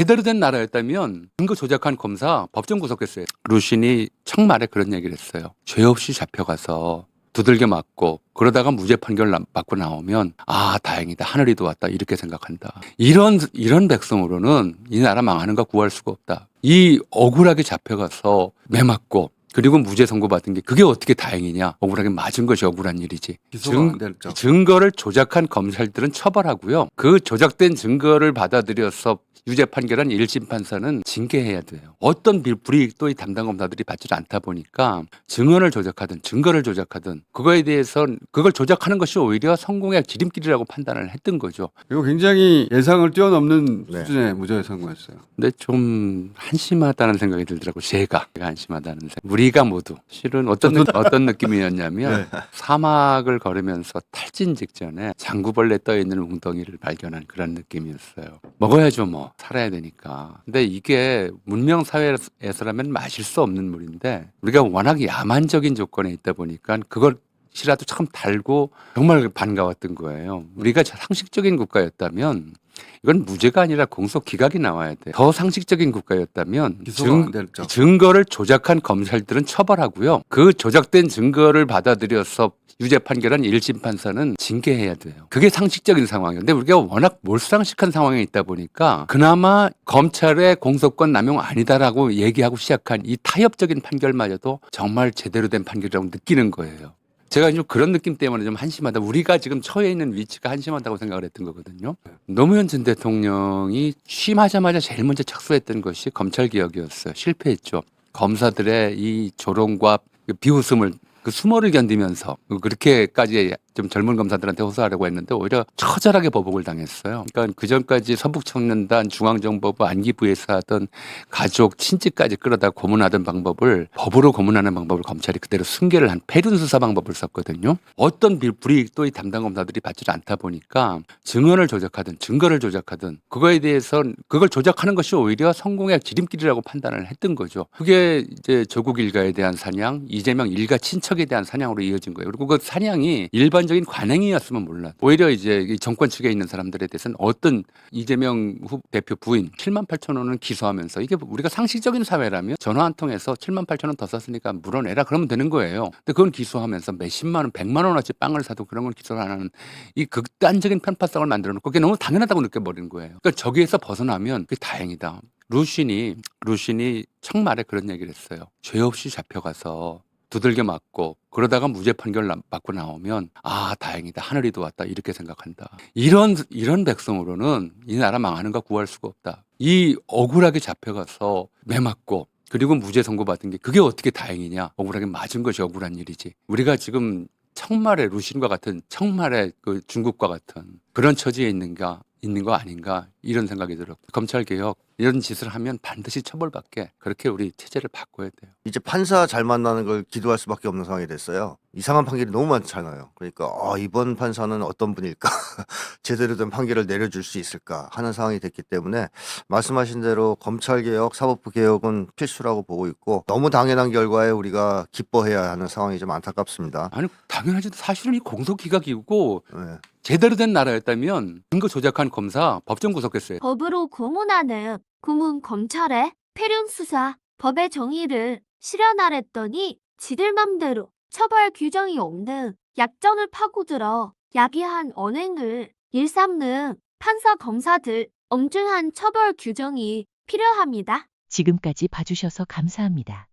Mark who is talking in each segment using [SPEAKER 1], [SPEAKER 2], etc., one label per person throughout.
[SPEAKER 1] 제대로 된 나라였다면 증거 조작한 검사 법정 구속했어요. 루신이 청말에 그런 얘기를 했어요. 죄 없이 잡혀가서 두들겨 맞고 그러다가 무죄 판결 나- 받고 나오면 아 다행이다 하늘이 도왔다 이렇게 생각한다. 이런 이런 백성으로는 이 나라 망하는 거 구할 수가 없다. 이 억울하게 잡혀가서 매 맞고 그리고 무죄 선고 받은 게 그게 어떻게 다행이냐? 억울하게 맞은 것이 억울한 일이지.
[SPEAKER 2] 기소가
[SPEAKER 1] 증-
[SPEAKER 2] 안 됐죠.
[SPEAKER 1] 증거를 조작한 검찰들은 처벌하고요. 그 조작된 증거를 받아들여서 유죄 판결한 1심 판사는 징계해야 돼요. 어떤 빌- 불이익 또이 담당 검사들이 받지 않다 보니까 증언을 조작하든 증거를 조작하든 그거에 대해서 그걸 조작하는 것이 오히려 성공의 지름길이라고 판단을 했던 거죠.
[SPEAKER 2] 이거 굉장히 예상을 뛰어넘는
[SPEAKER 3] 네.
[SPEAKER 2] 수준의 무죄 선고였어요.
[SPEAKER 1] 근데 좀 한심하다는 생각이 들더라고. 제가 제가 한심하다는 생각. 우리 가 모두 실은 어떤 느, 어떤 느낌이었냐면 사막을 걸으면서 탈진 직전에 장구벌레 떠 있는 웅덩이를 발견한 그런 느낌이었어요. 먹어야죠 뭐 살아야 되니까. 근데 이게 문명 사회에서라면 마실 수 없는 물인데 우리가 워낙 야만적인 조건에 있다 보니까 그걸 시라도 참 달고 정말 반가웠던 거예요. 우리가 상식적인 국가였다면 이건 무죄가 아니라 공소 기각이 나와야 돼. 더 상식적인 국가였다면 증. 증거를 조작한 검찰들은 처벌하고요. 그 조작된 증거를 받아들여서 유죄 판결한 1심 판사는 징계해야 돼요. 그게 상식적인 상황이에요. 근데 우리가 워낙 몰상식한 상황에 있다 보니까 그나마 검찰의 공소권 남용 아니다라고 얘기하고 시작한 이 타협적인 판결마저도 정말 제대로 된 판결이라고 느끼는 거예요. 제가 좀 그런 느낌 때문에 좀 한심하다. 우리가 지금 처해 있는 위치가 한심하다고 생각을 했던 거거든요. 노무현 전 대통령이 취임하자마자 제일 먼저 착수했던 것이 검찰 개혁이었어요. 실패했죠. 검사들의 이 조롱과 그 비웃음을 그 수모를 견디면서 그렇게까지 좀 젊은 검사들한테 호소하려고 했는데 오히려 처절하게 보복을 당했어요. 그러니까 그 전까지 서북청년단 중앙정보부 안기부에서 하던 가족 친지까지 끌어다 고문하던 방법을 법으로 고문하는 방법을 검찰이 그대로 승계를 한 패륜 수사 방법을 썼거든요. 어떤 빌- 불이익 또이 담당 검사들이 받지 않다 보니까 증언을 조작하든 증거를 조작하든 그거에 대해서 그걸 조작하는 것이 오히려 성공의 지름길이라고 판단을 했던 거죠. 그게 이제 조국 일가에 대한 사냥, 이재명 일가 친척에 대한 사냥으로 이어진 거예요. 그리고 그 사냥이 일반 적인 관행이었으면 몰라. 오히려 이제 이 정권 측에 있는 사람들에 대해서는 어떤 이재명 후 대표 부인 7만 8천 원은 기소하면서 이게 우리가 상식적인 사회라면 전화 한 통해서 7만 8천 원 더 썼으니까 물어내라 그러면 되는 거예요. 근데 그건 기소하면서 몇십만 원, 백만 원어치 빵을 사도 그런 걸 기소를 안 하는 이 극단적인 편파성을 만들어 놓고 그게 너무 당연하다고 느껴버리는 거예요. 그러니까 저기에서 벗어나면 그게 다행이다. 루신이 루신이 청말에 그런 얘기를 했어요. 죄 없이 잡혀가서 두들겨 맞고 그러다가 무죄 판결 나- 받고 나오면 아 다행이다 하늘이 도왔다 이렇게 생각한다. 이런 이런 백성으로는 이 나라 망하는 거 구할 수가 없다. 이 억울하게 잡혀가서 매 맞고 그리고 무죄 선고 받은 게 그게 어떻게 다행이냐? 억울하게 맞은 것이 억울한 일이지. 우리가 지금 청말의 루신과 같은 청말의 그 중국과 같은 그런 처지에 있는가 있는 거 아닌가 이런 생각이 들어. 검찰 개혁 이런 짓을 하면 반드시 처벌받게 그렇게 우리 체제를 바꿔야 돼요.
[SPEAKER 3] 이제 판사 잘 만나는 걸 기도할 수밖에 없는 상황이 됐어요. 이상한 판결이 너무 많잖아요. 그러니까 아, 이번 판사는 어떤 분일까? 제대로 된 판결을 내려줄 수 있을까 하는 상황이 됐기 때문에 말씀하신 대로 검찰 개혁, 사법부 개혁은 필수라고 보고 있고 너무 당연한 결과에 우리가 기뻐해야 하는 상황이 좀 안타깝습니다.
[SPEAKER 1] 아니 당연하지 사실은 이 공소 기각이고
[SPEAKER 3] 네.
[SPEAKER 1] 제대로 된 나라였다면 증거 조작한 검사 법정 구속했어요.
[SPEAKER 4] 법으로 고문하는 고문 검찰의 폐륜 수사, 법의 정의를 실현하랬더니 지들 맘대로 처벌 규정이 없는 약정을 파고들어 야비한 언행을 일삼는 판사 검사들 엄중한 처벌 규정이 필요합니다.
[SPEAKER 5] 지금까지 봐주셔서 감사합니다.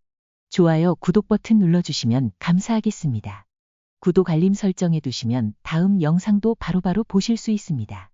[SPEAKER 5] 좋아요, 구독 버튼 눌러주시면 감사하겠습니다. 구독 알림 설정해 두시면 다음 영상도 바로바로 보실 수 있습니다.